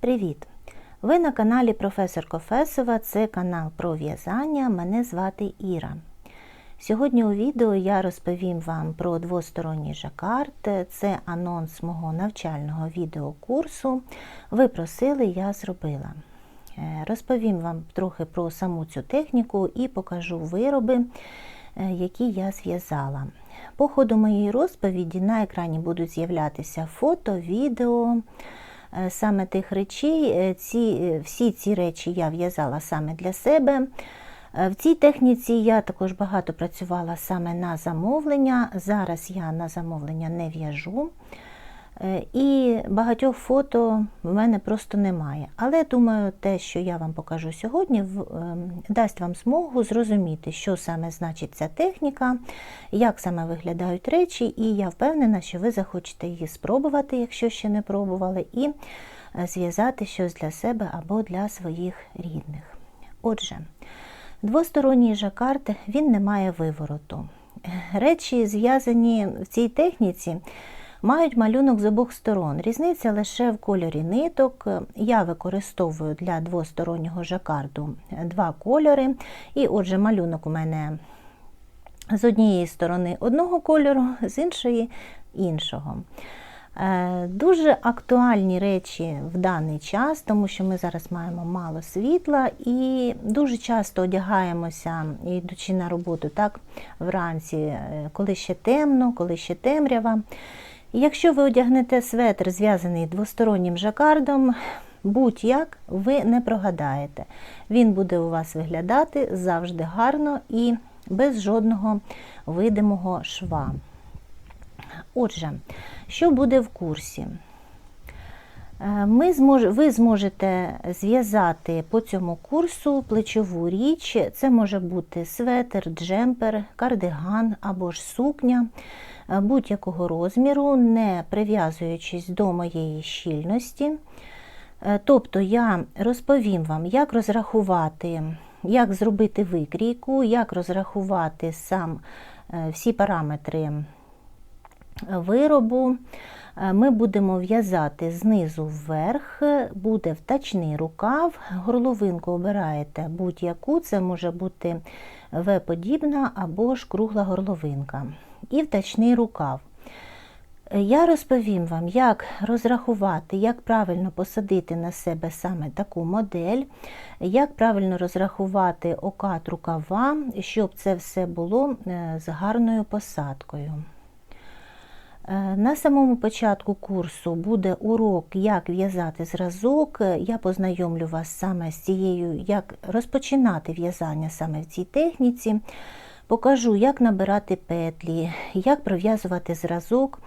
Привіт! Ви на каналі Професор Кофесова, це канал про в'язання. Мене звати Іра. Сьогодні у відео я розповім вам про двосторонній жакард. Це анонс мого навчального відеокурсу. Ви просили, я зробила. Е, Розповім вам трохи про саму цю техніку і покажу вироби, е, які я зв'язала. По ходу моєї розповіді на екрані будуть з'являтися фото, відео. Е, Саме тих речей, е, ці, е, всі ці речі я в'язала саме для себе. В цій техніці я також багато працювала саме на замовлення. Зараз я на замовлення не в'яжу. Е, І багатьох фото в мене просто немає. Але думаю, те, що я вам покажу сьогодні, ем, дасть вам змогу зрозуміти, що саме значить ця техніка, як саме виглядають речі, і я впевнена, що ви захочете її спробувати, якщо ще не пробували, і е, зв'язати щось для себе або для своїх рідних. Отже, двосторонній жакард він не має вивороту. Речі, зв'язані в цій техніці, мають малюнок з обох сторон. Різниця лише в кольорі ниток. Я використовую для двостороннього жакарду два кольори. І отже, малюнок у мене з однієї сторони одного кольору, з іншої іншого. Е, Дуже актуальні речі в даний час, тому що ми зараз маємо мало світла і дуже часто одягаємося, йдучи на роботу так вранці, е, коли ще темно, коли ще темрява. Якщо ви одягнете светр, зв'язаний двостороннім жакардом, будь-як ви не прогадаєте. Він буде у вас виглядати завжди гарно і без жодного видимого шва. Отже, що буде в курсі? Е, Ми змож, ви зможете зв'язати по цьому курсу плечову річ. Це може бути светр, джемпер, кардиган або ж сукня будь-якого розміру, не прив'язуючись до моєї щільності. Е, Тобто я розповім вам, як розрахувати, як зробити викрійку, як розрахувати сам е, всі параметри виробу. Е, Ми будемо в'язати знизу вверх, буде втачний рукав, горловинку обираєте будь-яку, це може бути В-подібна або ж кругла горловинка. І втачний рукав. Я розповім вам, як розрахувати, як правильно посадити на себе саме таку модель, як правильно розрахувати окат рукава, щоб це все було е, з гарною посадкою. Е, На самому початку курсу буде урок, як в'язати зразок. Я познайомлю вас саме з цією, як розпочинати в'язання саме в цій техніці. Покажу, як набирати петлі, як пров'язувати зразок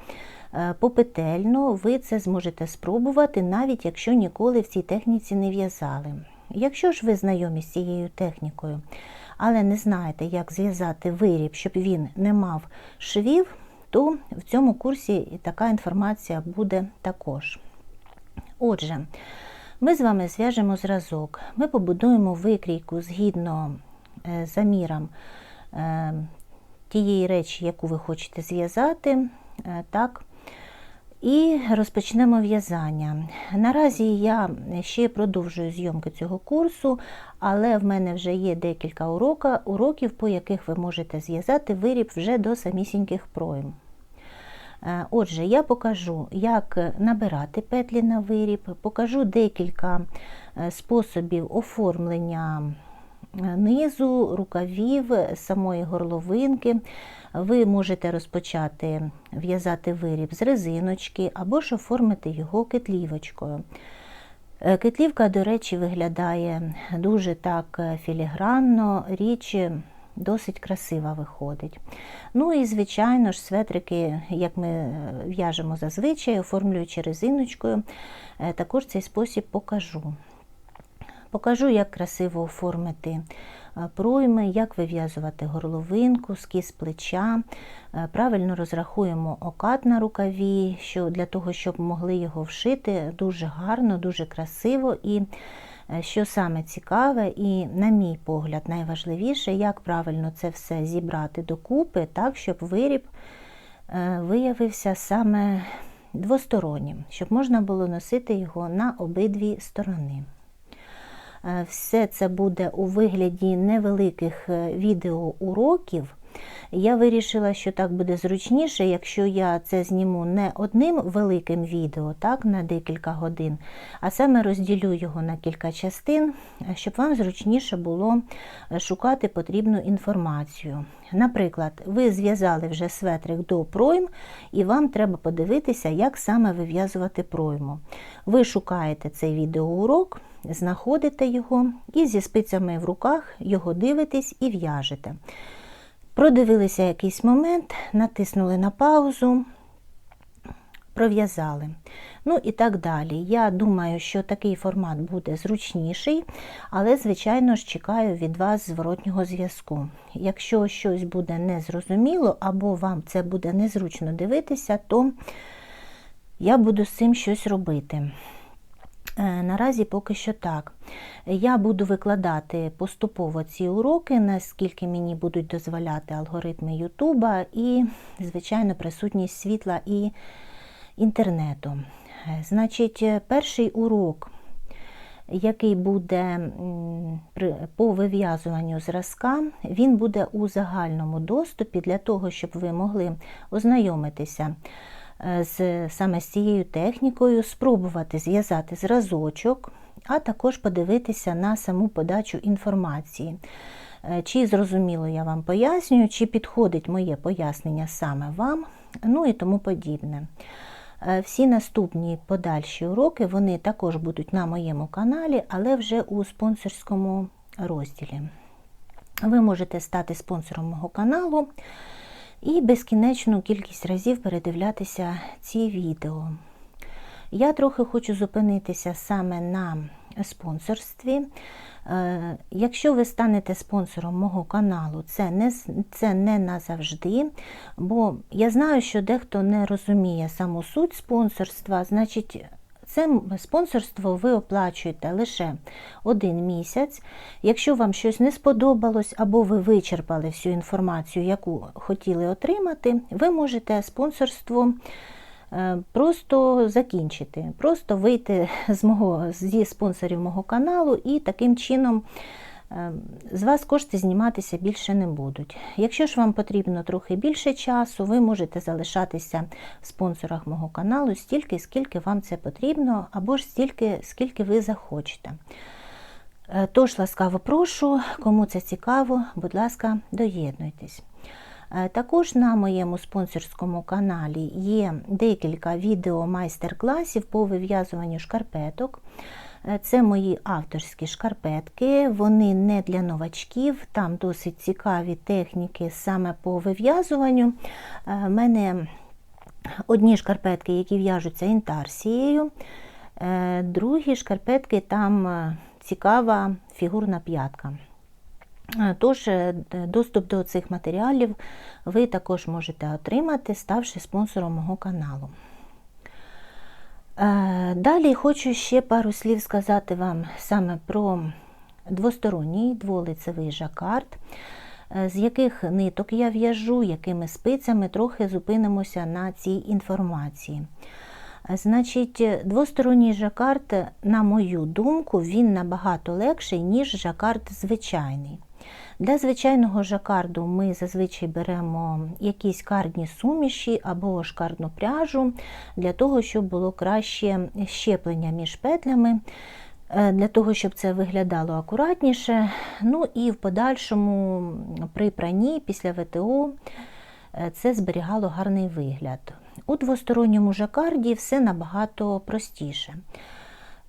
е, попетельно. Ви це зможете спробувати, навіть якщо ніколи в цій техніці не в'язали. Якщо ж ви знайомі з цією технікою, але не знаєте, як зв'язати виріб, щоб він не мав швів, то в цьому курсі така інформація буде також. Отже, ми з вами зв'яжемо зразок, ми побудуємо викрійку згідно е, замірам тієї речі, яку ви хочете зв'язати. е, так, і розпочнемо в'язання. Наразі я ще продовжую зйомки цього курсу, але в мене вже є декілька урока, уроків, по яких ви можете зв'язати виріб вже до самісіньких пройм. Е, Отже, я покажу, як набирати петлі на виріб, покажу декілька е, способів оформлення низу, рукавів, самої горловинки. Ви можете розпочати в'язати виріб з резиночки або ж оформити його кетлівочкою. Е, Кетлівка, до речі, виглядає дуже так філігранно, річ досить красива виходить. Ну і, звичайно ж, светрики, як ми в'яжемо зазвичай, оформлюючи резиночкою, е, також цей спосіб покажу. Покажу, як красиво оформити е, пройми, як вив'язувати горловинку, скіз плеча. Е, Правильно розрахуємо окат на рукаві, що для того, щоб могли його вшити дуже гарно, дуже красиво. І е, що саме цікаве, і, на мій погляд, найважливіше, як правильно це все зібрати докупи, так, щоб виріб виявився саме двостороннім, щоб можна було носити його на обидві сторони. Е, Все це буде у вигляді невеликих е, відеоуроків. Я вирішила, що так буде зручніше, якщо я це зніму не одним великим відео, так, на декілька годин, а саме розділю його на кілька частин, щоб вам зручніше було шукати потрібну інформацію. Наприклад, ви зв'язали вже светрик до пройм, і вам треба подивитися, як саме вив'язувати пройму. Ви шукаєте цей відеоурок, знаходите його і зі спицями в руках його дивитесь і в'яжете. Продивилися якийсь момент, натиснули на паузу, пров'язали. Ну і так далі. Я думаю, що такий формат буде зручніший, але, звичайно ж, чекаю від вас зворотнього зв'язку. Якщо щось буде незрозуміло або вам це буде незручно дивитися, то я буду з цим щось робити. Е, Наразі поки що так. Я буду викладати поступово ці уроки, наскільки мені будуть дозволяти алгоритми Ютуба і, звичайно, присутність світла і інтернету. Е, Значить, е, перший урок, який буде по вив'язуванню зразка, він буде у загальному доступі для того, щоб ви могли ознайомитися з, саме з цією технікою, спробувати зв'язати зразочок, а також подивитися на саму подачу інформації. Е, Чи зрозуміло я вам пояснюю, чи підходить моє пояснення саме вам, ну і тому подібне. Е, Всі наступні подальші уроки вони також будуть на моєму каналі, але вже у спонсорському розділі. Ви можете стати спонсором мого каналу і безкінечну кількість разів передивлятися ці відео. Я трохи хочу зупинитися саме на спонсорстві. Е, Якщо ви станете спонсором мого каналу, це не, це не назавжди, бо я знаю, що дехто не розуміє саму суть спонсорства, значить. Це спонсорство ви оплачуєте лише один місяць. Якщо вам щось не сподобалось або ви вичерпали всю інформацію, яку хотіли отримати, ви можете спонсорство е, просто закінчити, просто вийти з мого, зі спонсорів мого каналу і таким чином з вас кошти зніматися більше не будуть. Якщо ж вам потрібно трохи більше часу, ви можете залишатися в спонсорах мого каналу стільки, скільки вам це потрібно, або ж стільки, скільки ви захочете. Е, Тож ласкаво прошу, кому це цікаво, будь ласка, доєднуйтесь. Е, Також на моєму спонсорському каналі є декілька відео майстер-класів по вив'язуванню шкарпеток. Е, Це мої авторські шкарпетки, вони не для новачків, там досить цікаві техніки саме по вив'язуванню. У мене одні шкарпетки, які в'яжуться інтарсією, е, другі шкарпетки там е, цікава фігурна п'ятка. Е, Тож е, доступ до цих матеріалів ви також можете отримати, ставши спонсором мого каналу. Далі хочу ще пару слів сказати вам саме про двосторонній дволицевий жакард, е, з яких ниток я в'яжу, якими спицями, трохи зупинимося на цій інформації. Значить, двосторонній жакард, на мою думку, він набагато легший, ніж жакард звичайний. Для звичайного жакарду ми зазвичай беремо якісь кардні суміші або ж пряжу для того, щоб було краще щеплення між петлями, е, для того, щоб це виглядало акуратніше. Ну і в подальшому при пранні після ВТО е, це зберігало гарний вигляд. У двосторонньому жакарді все набагато простіше.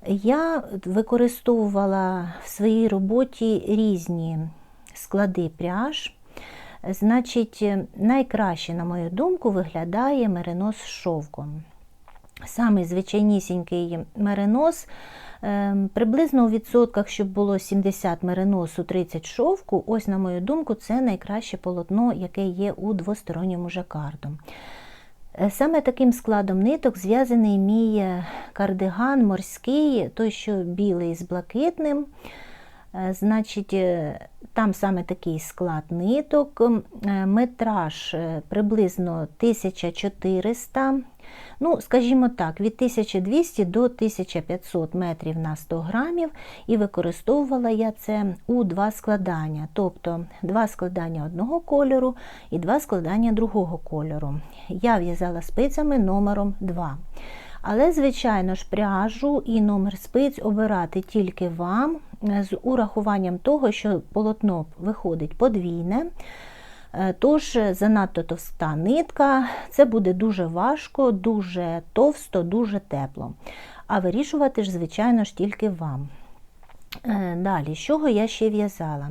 Я використовувала в своїй роботі різні склади пряж. Значить, найкраще, на мою думку, виглядає меринос з шовком. Самий звичайнісінький меринос, ем, приблизно у відсотках, щоб було 70 мериносу, 30 шовку, ось, на мою думку, це найкраще полотно, яке є у двосторонньому жакарду. Е, Саме таким складом ниток зв'язаний мій е, кардиган морський, той, що білий з блакитним. Е, Значить, е, там саме такий склад ниток, е, метраж приблизно 1400 ну, скажімо так, від 1200 до 1500 метрів на 100 грамів, і використовувала я це у два складання, тобто два складання одного кольору і два складання другого кольору. Я в'язала спицями номером 2. Але, звичайно ж, пряжу і номер спиць обирати тільки вам з урахуванням того, що полотно виходить подвійне. Е, Тож, занадто товста нитка, це буде дуже важко, дуже товсто, дуже тепло. А вирішувати ж, звичайно ж, тільки вам. Е, Далі, з чого я ще в'язала?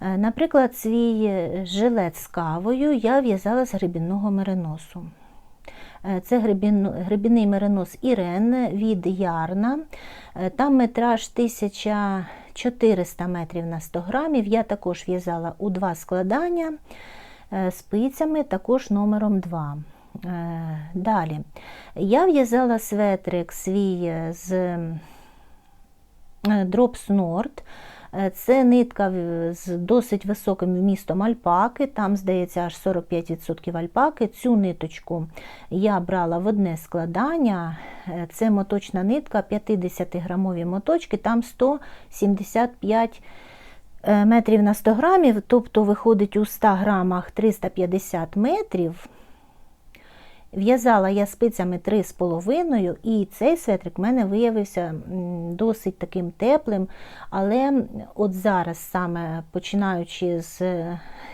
Е, Наприклад, свій жилет з кавою я в'язала з грибінного мериносу. Е, Це грибін, грибіний меринос Ірен від Ярна. Е, Там метраж 1400 метрів на 100 грамів. Я також в'язала у два складання е, спицями, також номером 2. Далі. Я в'язала светрик свій з Drops Nord. Е, Це нитка з досить високим вмістом альпаки, там, здається, аж 45% альпаки. Цю ниточку я брала в одне складання. Е, Це моточна нитка, 50-грамові моточки, там 175 е, метрів на 100 грамів, тобто виходить у 100 грамах 350 метрів. В'язала я спицями 3,5 і цей светрик в мене виявився досить таким теплим. Але от зараз, саме починаючи з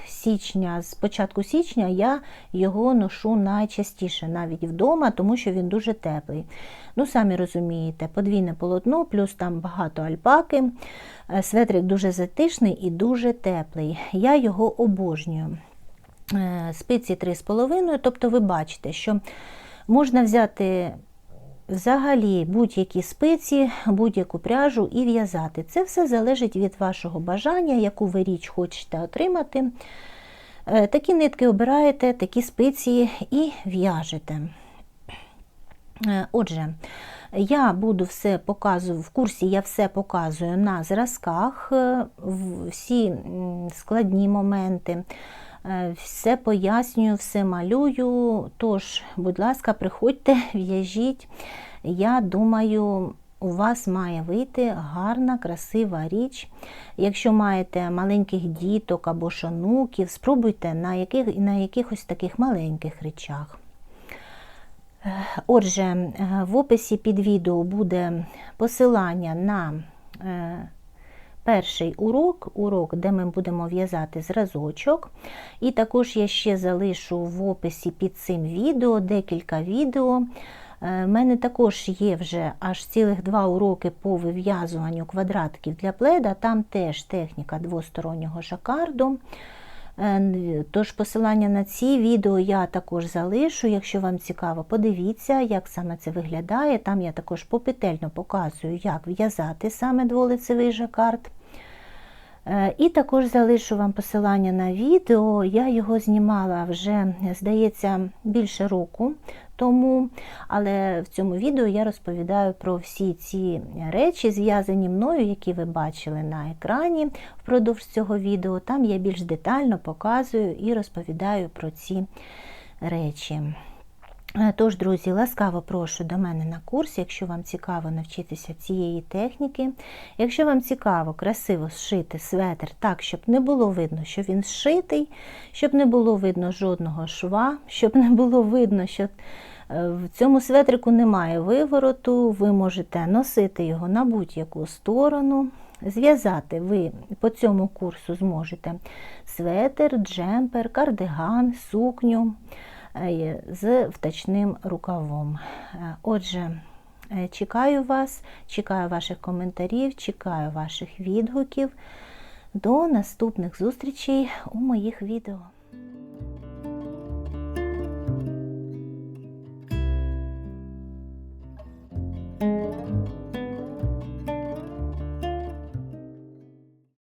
січня, з початку січня, я його ношу найчастіше навіть вдома, тому що він дуже теплий. Ну, самі розумієте, подвійне полотно, плюс там багато альпаки. Е, Светрик дуже затишний і дуже теплий. Я його обожнюю. Е, спиці 3,5, тобто ви бачите, що можна взяти взагалі будь-які спиці, будь-яку пряжу і в'язати. Це все залежить від вашого бажання, яку ви річ хочете отримати. Е, Такі нитки обираєте, такі спиці і в'яжете. Е, Отже, я буду все показую, в курсі я все показую на зразках, всі складні моменти. Е, Все пояснюю, все малюю. Тож, будь ласка, приходьте, в'яжіть. Я думаю, у вас має вийти гарна, красива річ. Якщо маєте маленьких діток або шануків, спробуйте на, яких, на якихось таких маленьких речах. Е, Отже, е, в описі під відео буде посилання на перший урок, урок, де ми будемо в'язати зразочок. І також я ще залишу в описі під цим відео декілька відео. У мене також є вже аж цілих два уроки по вив'язуванню квадратиків для пледа, там теж техніка двостороннього жакарду. Е, Тож посилання на ці відео я також залишу. Якщо вам цікаво, подивіться, як саме це виглядає. Там я також попетельно показую, як в'язати саме дволицевий жакард. Е, І також залишу вам посилання на відео. Я його знімала вже, здається, більше року тому, але в цьому відео я розповідаю про всі ці речі, зв'язані мною, які ви бачили на екрані впродовж цього відео. Там я більш детально показую і розповідаю про ці речі. Е, Тож, друзі, ласкаво прошу до мене на курс, якщо вам цікаво навчитися цієї техніки. Якщо вам цікаво красиво зшити светр так, щоб не було видно, що він зшитий, щоб не було видно жодного шва, щоб не було видно, що е, в цьому светрику немає вивороту, ви можете носити його на будь-яку сторону. Зв'язати ви по цьому курсу зможете светр, джемпер, кардиган, сукню з втачним рукавом. Е, Отже, е, чекаю вас, чекаю ваших коментарів, чекаю ваших відгуків. До наступних зустрічей у моїх відео.